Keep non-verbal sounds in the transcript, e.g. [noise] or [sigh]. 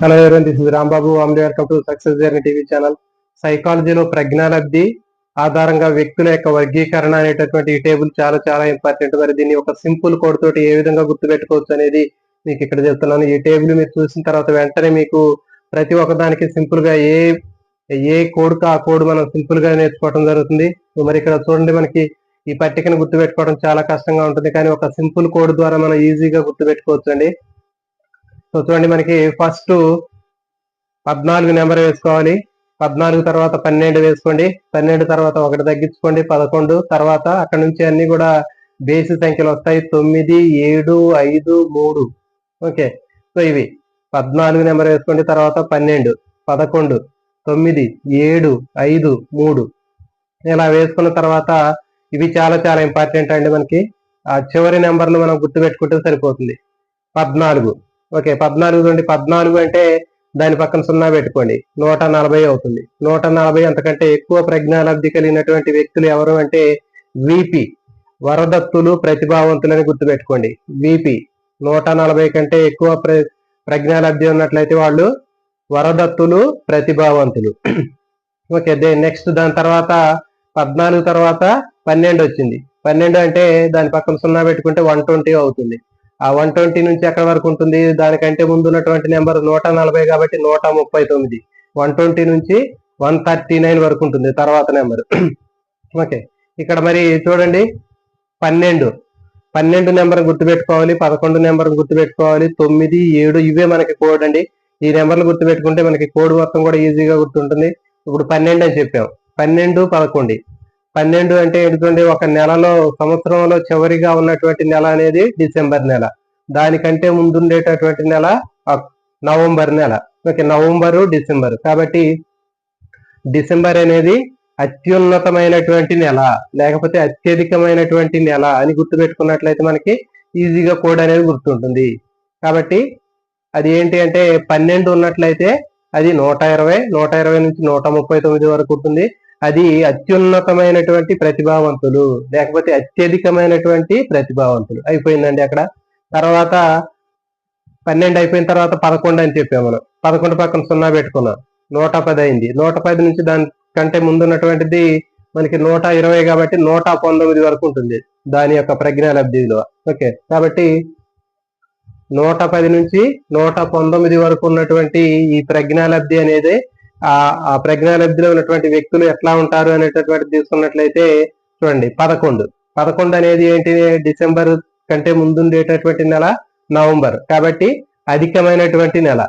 Hello ఎవరైనా this is Rambabu ఆమ్లీ welcome to success journey TV channel సైకాలజీలో ప్రజ్ఞాలబ్ధి ఆధారంగా వ్యక్తుల యొక్క వర్గీకరణ అనేటటువంటి ఈ టేబుల్ చాలా చాలా ఇంపార్టెంట్ మరి దీన్ని ఒక సింపుల్ కోడ్ తోటి ఏ విధంగా గుర్తుపెట్టుకోవచ్చు అనేది మీకు ఇక్కడ చెప్తున్నాను. ఈ టేబుల్ మీరు చూసిన తర్వాత వెంటనే మీకు ప్రతి ఒక్కదానికి సింపుల్గా ఏ ఏ కోడ్కి ఆ కోడ్ మనం సింపుల్గా నేర్చుకోవడం జరుగుతుంది. మరి ఇక్కడ చూడండి మనకి ఈ పట్టికను గుర్తుపెట్టుకోవడం చాలా కష్టంగా ఉంటుంది. కానీ ఒక సింపుల్ కోడ్ ద్వారా మనం ఈజీగా గుర్తుపెట్టుకోవచ్చు అండి సో చూడండి మనకి ఫస్ట్ పద్నాలుగు నెంబర్ వేసుకోవాలి. పద్నాలుగు తర్వాత పన్నెండు వేసుకోండి. పన్నెండు తర్వాత ఒకటి తగ్గించుకోండి. పదకొండు తర్వాత అక్కడ నుంచి అన్ని కూడా బేసి సంఖ్యలు వస్తాయి. తొమ్మిది ఏడు ఐదు మూడు. ఓకే. సో ఇవి పద్నాలుగు నెంబర్ వేసుకోండి. తర్వాత పన్నెండు పదకొండు తొమ్మిది ఏడు ఐదు మూడు. ఇలా వేసుకున్న తర్వాత ఇవి చాలా చాలా ఇంపార్టెంట్ అండి మనకి. ఆ చివరి నెంబర్లు మనం గుర్తుపెట్టుకుంటే సరిపోతుంది. పద్నాలుగు. ఓకే పద్నాలుగు నుండి పద్నాలుగు అంటే దాని పక్కన సున్నా పెట్టుకోండి. నూట నలభై అవుతుంది. నూట నలభై అంతకంటే ఎక్కువ ప్రజ్ఞాలబ్ధి కలిగినటువంటి వ్యక్తులు ఎవరు అంటే విపి వరదత్తులు ప్రతిభావంతులని గుర్తుపెట్టుకోండి. విపి నూట నలభై కంటే ఎక్కువ ప్ర ప్రజ్ఞాలబ్ధి ఉన్నట్లయితే వాళ్ళు వరదత్తులు ప్రతిభావంతులు. [clears throat] ఓకే దే నెక్స్ట్ దాని తర్వాత పద్నాలుగు తర్వాత పన్నెండు వచ్చింది. పన్నెండు అంటే దాని పక్కన సున్నా పెట్టుకుంటే వన్ ట్వంటీ అవుతుంది. ఆ వన్ ట్వంటీ నుంచి ఎక్కడ వరకు ఉంటుంది? దానికంటే ముందు ఉన్నటువంటి నెంబర్ నూట నలభై కాబట్టి నూట ముప్పై తొమ్మిది. వన్ ట్వంటీ నుంచి వన్ థర్టీ నైన్ వరకు ఉంటుంది తర్వాత నెంబర్ ఓకే [clears throat] ఇక్కడ మరి చూడండి. పన్నెండు. పన్నెండు నెంబర్ గుర్తుపెట్టుకోవాలి పదకొండు నెంబర్ గుర్తుపెట్టుకోవాలి తొమ్మిది ఏడు ఇవే మనకి కోడ్ అండి. ఈ నెంబర్లు గుర్తుపెట్టుకుంటే మనకి కోడ్ మొత్తం కూడా ఈజీగా గుర్తుంటుంది. ఇప్పుడు పన్నెండు అని చెప్పాం. పన్నెండు పదకొండు. పన్నెండు అంటే ఏంటంటే ఒక నెలలో సంవత్సరంలో చివరిగా ఉన్నటువంటి నెల అనేది డిసెంబర్ నెల. దానికంటే ముందుండేటటువంటి నెల నవంబర్ నెల. Okay November December. కాబట్టి డిసెంబర్ అనేది అత్యున్నతమైనటువంటి నెల లేకపోతే అత్యధికమైనటువంటి నెల అని గుర్తుపెట్టుకున్నట్లయితే మనకి ఈజీగా కోడ్ అనేది గుర్తుంటుంది. కాబట్టి అది ఏంటి అంటే పన్నెండు ఉన్నట్లయితే అది నూట ఇరవై నూట ఇరవై నుంచి నూట ముప్పై తొమ్మిది వరకు ఉంటుంది. అది అత్యున్నతమైనటువంటి ప్రతిభావంతులు లేకపోతే అత్యధికమైనటువంటి ప్రతిభావంతులు. అయిపోయిందండి అక్కడ. తర్వాత పన్నెండు అయిపోయిన తర్వాత పదకొండు అని చెప్పాము మనం. పదకొండు పక్కన సున్నా పెట్టుకున్నాం. నూట పది అయింది. నూట పది నుంచి దానికంటే ముందు ఉన్నటువంటిది మనకి నూట ఇరవై కాబట్టి నూట పంతొమ్మిది వరకు ఉంటుంది దాని యొక్క ప్రజ్ఞాలబ్ధి విలువ ఓకే. కాబట్టి నూట పది నుంచి నూట పంతొమ్మిది వరకు ఉన్నటువంటి ఈ ప్రజ్ఞాలబ్ధి అనేది ఆ ప్రజ్ఞాలబ్ధిలో ఉన్నటువంటి వ్యక్తులు ఎట్లా ఉంటారు అనేటటువంటి తీసుకున్నట్లయితే చూడండి పదకొండు. పదకొండు అనేది ఏంటి? డిసెంబర్ కంటే ముందుండేటటువంటి నెల నవంబర్. కాబట్టి అధికమైనటువంటి నెల.